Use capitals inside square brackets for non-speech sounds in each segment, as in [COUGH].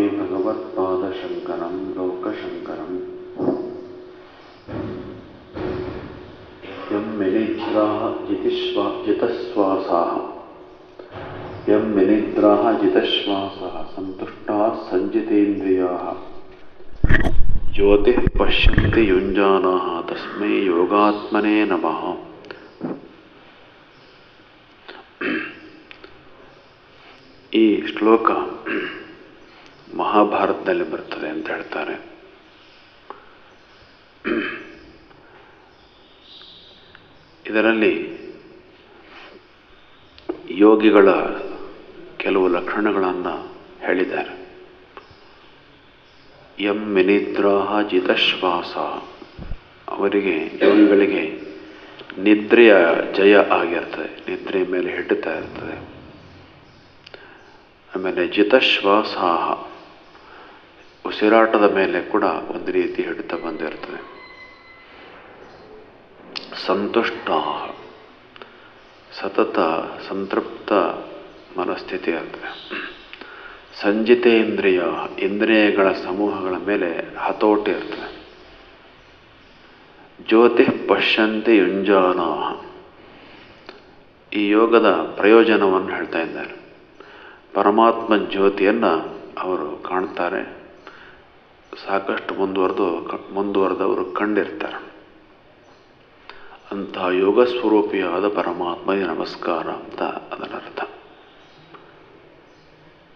नमामि भगवत्पादशङ्करं लोकशङ्करम् यं मिनिद्राः जितिश्वा जितश्वासाः यं मिनिद्राः जितश्वासः सन्तुष्टाः सञ्जितेन्द्रियाः ज्योतिः पश्यन्ति युञ्जानाः तस्मै योगात्मने नमः [CLEARS THROAT] ಈ ಶ್ಲೋಕ ಮಹಾಭಾರತದಲ್ಲಿ ಬರ್ತದೆ ಅಂತ ಹೇಳ್ತಾರೆ. ಇದರಲ್ಲಿ ಯೋಗಿಗಳ ಕೆಲವು ಲಕ್ಷಣಗಳನ್ನು ಹೇಳಿದ್ದಾರೆ. ಎಂ ವಿನಿದ್ರಾಹ ಜಿತಶ್ವಾಸ. ಅವರಿಗೆ ಯೋಗಿಗಳಿಗೆ ನಿದ್ರೆಯ ಜಯ ಆಗಿರ್ತದೆ. ನಿದ್ರೆ ಮೇಲೆ ಹಿಡ್ತಾ ಇರ್ತದೆ. ಆಮೇಲೆ ಜಿತಶ್ವಾಸ ಉಸಿರಾಟದ ಮೇಲೆ ಕೂಡ ಒಂದು ರೀತಿ ಹಿಡಿತ ಬಂದಿರ್ತದೆ. ಸಂತುಷ್ಟ, ಸತತ, ಸಂತೃಪ್ತ ಮನಸ್ಥಿತಿ ಇರ್ತದೆ ಸಂಜಿತೇಂದ್ರಿಯ ಇಂದ್ರಿಯಗಳ ಸಮೂಹಗಳ ಮೇಲೆ ಹತೋಟಿ ಇರ್ತದೆ. ಜ್ಯೋತಿ ಪಶ್ಯಂತಿ ಯುಂಜಾನ. ಈ ಯೋಗದ ಪ್ರಯೋಜನವನ್ನು ಹೇಳ್ತಾ ಇದ್ದಾರೆ. ಪರಮಾತ್ಮ ಜ್ಯೋತಿಯನ್ನು ಅವರು ಕಾಣ್ತಾರೆ. ಸಾಕಷ್ಟು ಮುಂದುವರೆದು ಮುಂದುವರೆದವರು ಕಂಡಿರ್ತಾರೆ. ಅಂತಹ ಯೋಗ ಸ್ವರೂಪಿಯಾದ ಪರಮಾತ್ಮಗೆ ನಮಸ್ಕಾರ ಅಂತ ಅದರ ಅರ್ಥ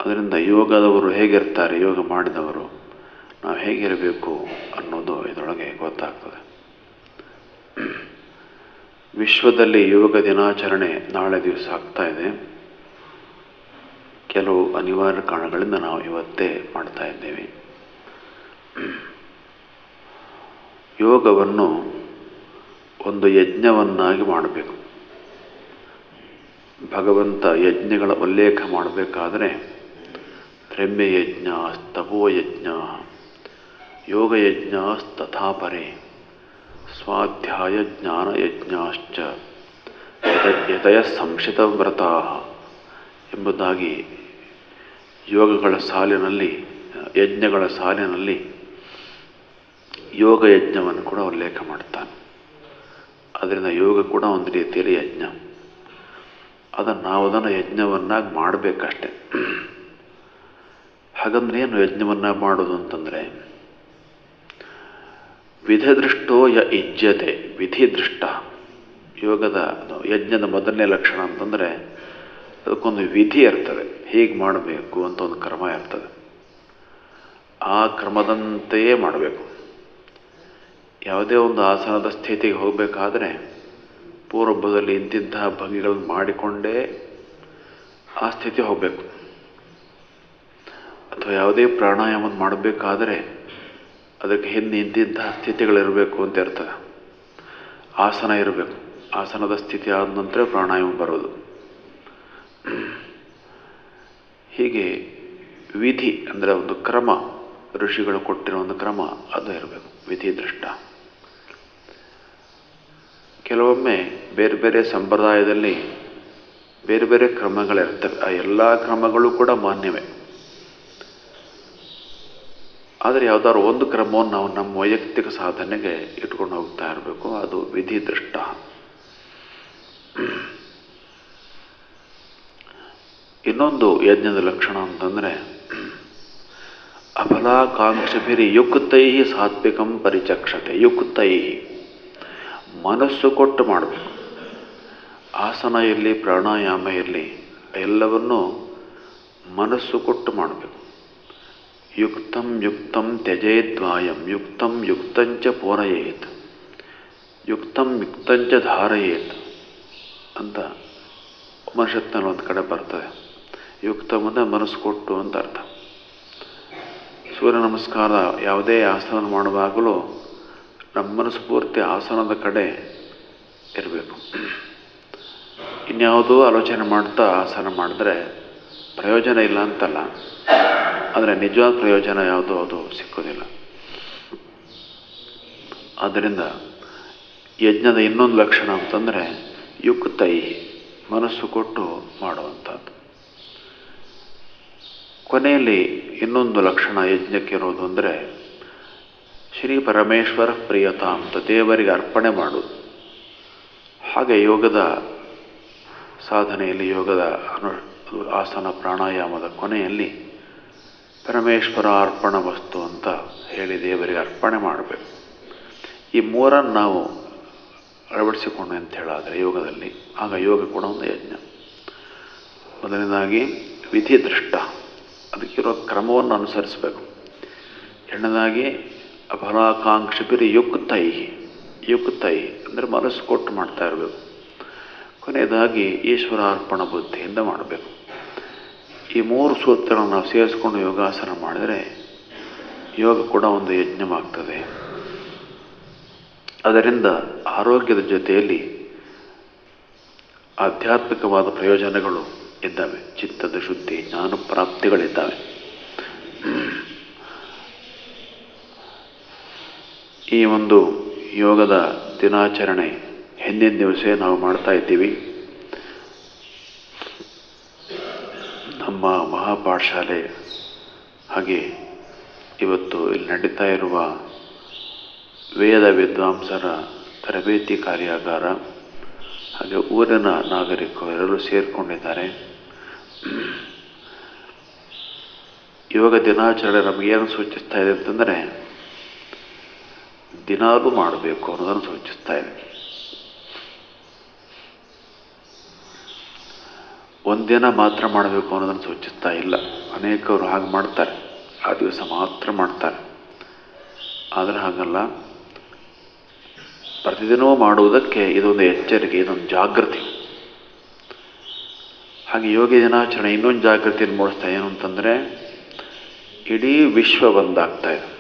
ಅದರಿಂದ ಯೋಗದವರು ಹೇಗಿರ್ತಾರೆ, ಯೋಗ ಮಾಡಿದವರು, ನಾವು ಹೇಗಿರಬೇಕು ಅನ್ನೋದು ಇದರೊಳಗೆ ಗೊತ್ತಾಗ್ತದೆ. ವಿಶ್ವದಲ್ಲಿ ಯೋಗ ದಿನಾಚರಣೆ ನಾಳೆ ದಿವಸ ಆಗ್ತಾ ಇದೆ. ಕೆಲವು ಅನಿವಾರ್ಯ ಕಾರಣಗಳಿಂದ ನಾವು ಇವತ್ತೇ ಮಾಡ್ತಾ ಇದ್ದೇವೆ. [CLEARS THROAT] ಯೋಗವನ್ನು ಒಂದು ಯಜ್ಞವನ್ನಾಗಿ ಮಾಡಬೇಕು. ಭಗವಂತ ಯಜ್ಞಗಳ ಉಲ್ಲೇಖ ಮಾಡಬೇಕಾದರೆ ಬ್ರಹ್ಮಯಜ್ಞ ತಪೋಯಜ್ಞ ಯೋಗಯಜ್ಞ ತಥಾಪರೆ ಸ್ವಾಧ್ಯಾಯ ಜ್ಞಾನಯಜ್ಞಾಶ್ಚ ಯತಯ ಸಂಶಿತವ್ರತ ಎಂಬುದಾಗಿ ಯೋಗಗಳ ಸಾಲಿನಲ್ಲಿ, ಯಜ್ಞಗಳ ಸಾಲಿನಲ್ಲಿ ಯೋಗ ಯಜ್ಞವನ್ನು ಕೂಡ ಉಲ್ಲೇಖ ಮಾಡ್ತಾನೆ. ಅದರಿಂದ ಯೋಗ ಕೂಡ ಒಂದು ರೀತಿಯಲ್ಲಿ ಯಜ್ಞ. ಅದನ್ನು ನಾವು ಅದನ್ನು ಯಜ್ಞವನ್ನಾಗಿ ಮಾಡಬೇಕಷ್ಟೆ. ಹಾಗಂದ್ರೆ ಏನು ಯಜ್ಞವನ್ನಾಗಿ ಮಾಡೋದು ಅಂತಂದರೆ, ವಿಧದೃಷ್ಟೋ ಯ ಇಜ್ಜತೆ ವಿಧಿದೃಷ್ಟ. ಯೋಗದ ಯಜ್ಞದ ಮೊದಲನೇ ಲಕ್ಷಣ ಅಂತಂದರೆ, ಅದಕ್ಕೊಂದು ವಿಧಿ ಇರ್ತದೆ. ಹೇಗೆ ಮಾಡಬೇಕು ಅಂತ ಒಂದು ಕ್ರಮ ಇರ್ತದೆ. ಆ ಕ್ರಮದಂತೆಯೇ ಮಾಡಬೇಕು. ಯಾವುದೇ ಒಂದು ಆಸನದ ಸ್ಥಿತಿಗೆ ಹೋಗಬೇಕಾದ್ರೆ ಪೂರ್ವದಲ್ಲಿ ಇಂತಿಂತಹ ಭಂಗಿಗಳನ್ನು ಮಾಡಿಕೊಂಡೇ ಆ ಸ್ಥಿತಿ ಹೋಗಬೇಕು. ಅಥವಾ ಯಾವುದೇ ಪ್ರಾಣಾಯಾಮ ಮಾಡಬೇಕಾದರೆ ಅದಕ್ಕೆ ಹಿಂದೆ ಇಂತಿಂತಹ ಸ್ಥಿತಿಗಳಿರಬೇಕು ಅಂತ ಇರ್ತದೆ ಆಸನ ಇರಬೇಕು. ಆಸನದ ಸ್ಥಿತಿ ಆದ ನಂತರ ಪ್ರಾಣಾಯಾಮ ಬರೋದು. ಹೀಗೆ ವಿಧಿ ಅಂದರೆ ಒಂದು ಕ್ರಮ, ಋಷಿಗಳು ಕೊಟ್ಟಿರೋ ಒಂದು ಕ್ರಮ ಅದು ಇರಬೇಕು. ವಿಧಿ ದೃಷ್ಟ. ಕೆಲವೊಮ್ಮೆ ಬೇರೆ ಬೇರೆ ಸಂಪ್ರದಾಯದಲ್ಲಿ ಬೇರೆ ಬೇರೆ ಕ್ರಮಗಳಿರ್ತವೆ ಆ ಎಲ್ಲ ಕ್ರಮಗಳು ಕೂಡ ಮಾನ್ಯವೇ. ಆದರೆ ಯಾವುದಾದ್ರು ಒಂದು ಕ್ರಮವನ್ನು ನಾವು ನಮ್ಮ ವೈಯಕ್ತಿಕ ಸಾಧನೆಗೆ ಇಟ್ಕೊಂಡು ಹೋಗ್ತಾ ಇರಬೇಕು. ಅದು ವಿಧಿ ದೃಷ್ಟ. ಇನ್ನೊಂದು ಯಜ್ಞದ ಲಕ್ಷಣ ಅಂತಂದರೆ ಅಫಲಾಕಾಂಕ್ಷಭಿರಿ ಯುಕ್ತೈ ಸಾತ್ವಿಕಂ ಪರಿಚಕ್ಷತೆ. ಯುಕ್ತೈ. ಮನಸ್ಸು ಕೊಟ್ಟು ಮಾಡಬೇಕು. ಆಸನ ಇರಲಿ, ಪ್ರಾಣಾಯಾಮ ಇರಲಿ, ಎಲ್ಲವನ್ನೂ ಮನಸ್ಸು ಕೊಟ್ಟು ಮಾಡಬೇಕು. ಯುಕ್ತಂ ಯುಕ್ತಂ ತ್ಯಜೇದ್ವಾಯಂ, ಯುಕ್ತಂ ಯುಕ್ತಂಚ ಪೂರಯೇತ್, ಯುಕ್ತಂ ಯುಕ್ತಂಚ ಧಾರಯೇತ್ ಅಂತ ಉಪನಿಷತ್ನಲ್ಲಿ ಒಂದು ಕಡೆ ಬರ್ತದೆ. ಯುಕ್ತ ಮನಸ್ಸು ಕೊಟ್ಟು ಅಂತ ಅರ್ಥ. ಸೂರ್ಯ ನಮಸ್ಕಾರ ಯಾವುದೇ ಆಸನ ಮಾಡುವಾಗಲೂ ನಮ್ಮ ಮನಸ್ಫೂರ್ತಿ ಆಸನದ ಕಡೆ ಇರಬೇಕು. ಇನ್ಯಾವುದೋ ಆಲೋಚನೆ ಮಾಡ್ತಾ ಆಸನ ಮಾಡಿದ್ರೆ ಪ್ರಯೋಜನ ಇಲ್ಲ ಅಂತಲ್ಲ. ಆದರೆ ನಿಜವಾದ ಪ್ರಯೋಜನ ಯಾವುದೋ ಅದು ಸಿಕ್ಕೋದಿಲ್ಲ. ಆದ್ದರಿಂದ ಯಜ್ಞದ ಇನ್ನೊಂದು ಲಕ್ಷಣ ಅಂತಂದರೆ ಯುಕ್ತೈ ಮನಸ್ಸು ಕೊಟ್ಟು ಮಾಡುವಂಥದ್ದು. ಕೊನೆಯಲ್ಲಿ ಇನ್ನೊಂದು ಲಕ್ಷಣ ಯಜ್ಞಕ್ಕಿರೋದು ಅಂದರೆ ಶ್ರೀ ಪರಮೇಶ್ವರ ಪ್ರಿಯತಾ ಅಂತ ದೇವರಿಗೆ ಅರ್ಪಣೆ ಮಾಡು. ಹಾಗೆ ಯೋಗದ ಸಾಧನೆಯಲ್ಲಿ ಯೋಗದ ಅನು, ಆಸನ ಪ್ರಾಣಾಯಾಮದ ಕೊನೆಯಲ್ಲಿ ಪರಮೇಶ್ವರ ಅರ್ಪಣ ವಸ್ತು ಅಂತ ಹೇಳಿ ದೇವರಿಗೆ ಅರ್ಪಣೆ ಮಾಡಬೇಕು. ಈ ಮೂರನ್ನು ನಾವು ಅಳವಡಿಸಿಕೊಂಡು ಅಂತ ಹೇಳಾದರೆ ಯೋಗದಲ್ಲಿ, ಆಗ ಯೋಗ ಕೂಡ ಒಂದು ಯಜ್ಞ. ಮೊದಲನೇದಾಗಿ ವಿಧಿ ದೃಷ್ಟ ಅದಕ್ಕಿರೋ ಕ್ರಮವನ್ನು ಅನುಸರಿಸಬೇಕು. ಎರಡನೇದಾಗಿ ಫಲಾಕಾಂಕ್ಷಿಪಿರಿ ಯುಕ್ತೈ ಯುಕ್ತೈ ಅಂದರೆ ಮನಸ್ಸು ಕೊಟ್ಟು ಮಾಡ್ತಾ ಇರಬೇಕು. ಕೊನೆಯದಾಗಿ ಈಶ್ವರಾರ್ಪಣ ಬುದ್ಧಿಯಿಂದ ಮಾಡಬೇಕು. ಈ ಮೂರು ಸೂತ್ರಗಳನ್ನು ನಾವು ಸೇರಿಸ್ಕೊಂಡು ಯೋಗಾಸನ ಮಾಡಿದರೆ ಯೋಗ ಕೂಡ ಒಂದು ಯಜ್ಞವಾಗ್ತದೆ. ಅದರಿಂದ ಆರೋಗ್ಯದ ಜೊತೆಯಲ್ಲಿ ಆಧ್ಯಾತ್ಮಿಕವಾದ ಪ್ರಯೋಜನಗಳು ಇದ್ದಾವೆ. ಚಿತ್ತದ ಶುದ್ಧಿ, ಜ್ಞಾನ ಈ ಒಂದು ಯೋಗದ ದಿನಾಚರಣೆ ಹಿಂದಿನ ದಿವಸ ನಾವು ಮಾಡ್ತಾ ಇದ್ದೀವಿ. ನಮ್ಮ ಮಹಾಪಾಠಶಾಲೆ ಹಾಗೆ ಇವತ್ತು ಇಲ್ಲಿ ನಡೀತಾ ಇರುವ ವೇದ ವಿದ್ವಾಂಸರ ತರಬೇತಿ ಕಾರ್ಯಾಗಾರ ಹಾಗೆ ಊರಿನ ನಾಗರಿಕರು ಸೇರಿಕೊಂಡಿದ್ದಾರೆ. ಯೋಗ ದಿನಾಚರಣೆ ನಮಗೇನು ಸೂಚಿಸ್ತಾ ಇದೆ ಅಂತಂದರೆ ದಿನಾಲೂ ಮಾಡಬೇಕು ಅನ್ನೋದನ್ನು ಸೂಚಿಸ್ತಾ ಇದೆ ಒಂದಿನ ಮಾತ್ರ ಮಾಡಬೇಕು ಅನ್ನೋದನ್ನು ಸೂಚಿಸ್ತಾ ಇಲ್ಲ. ಅನೇಕರು ಹಾಗೆ ಮಾಡ್ತಾರೆ. ಆ ದಿವಸ ಮಾತ್ರ ಮಾಡ್ತಾರೆ. ಆದರೆ ಹಾಗಲ್ಲ. ಪ್ರತಿದಿನವೂ ಮಾಡುವುದಕ್ಕೆ ಇದೊಂದು ಎಚ್ಚರಿಕೆ, ಇದೊಂದು ಜಾಗೃತಿ. ಹಾಗೆ ಯೋಗಿ ದಿನಾಚರಣೆ ಇನ್ನೊಂದು ಜಾಗೃತಿಯನ್ನು ಮೂಡಿಸ್ತಾ ಏನು ಅಂತಂದರೆ, ಇಡೀ ವಿಶ್ವ ಒಂದಾಗ್ತಾ ಇದೆ.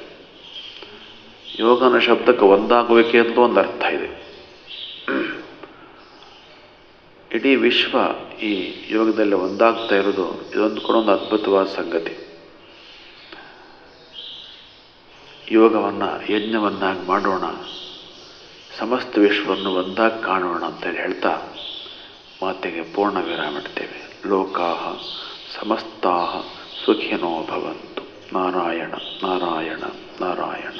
ಯೋಗನ ಶಬ್ದಕ್ಕೆ ಒಂದಾಗುವಿಕೆ ಅಂತ ಒಂದು ಅರ್ಥ ಇದೆ. ಇಡೀ ವಿಶ್ವ ಈ ಯೋಗದಲ್ಲಿ ಒಂದಾಗ್ತಾ ಇರೋದು ಇದೊಂದು ಕೂಡ ಒಂದು ಅದ್ಭುತವಾದ ಸಂಗತಿ. ಯೋಗವನ್ನು ಯಜ್ಞವನ್ನಾಗಿ ಮಾಡೋಣ, ಸಮಸ್ತ ವಿಶ್ವವನ್ನು ಒಂದಾಗಿ ಕಾಣೋಣ ಅಂತೇಳಿ ಹೇಳ್ತಾ ಮಾತಿಗೆ ಪೂರ್ಣ ವಿರಾಮ ಇಡ್ತೇವೆ. ಲೋಕಾಹ ಸಮಸ್ತಾಹ ಸುಖಿನೋ ಭವಂತು. ನಾರಾಯಣ ನಾರಾಯಣ ನಾರಾಯಣ.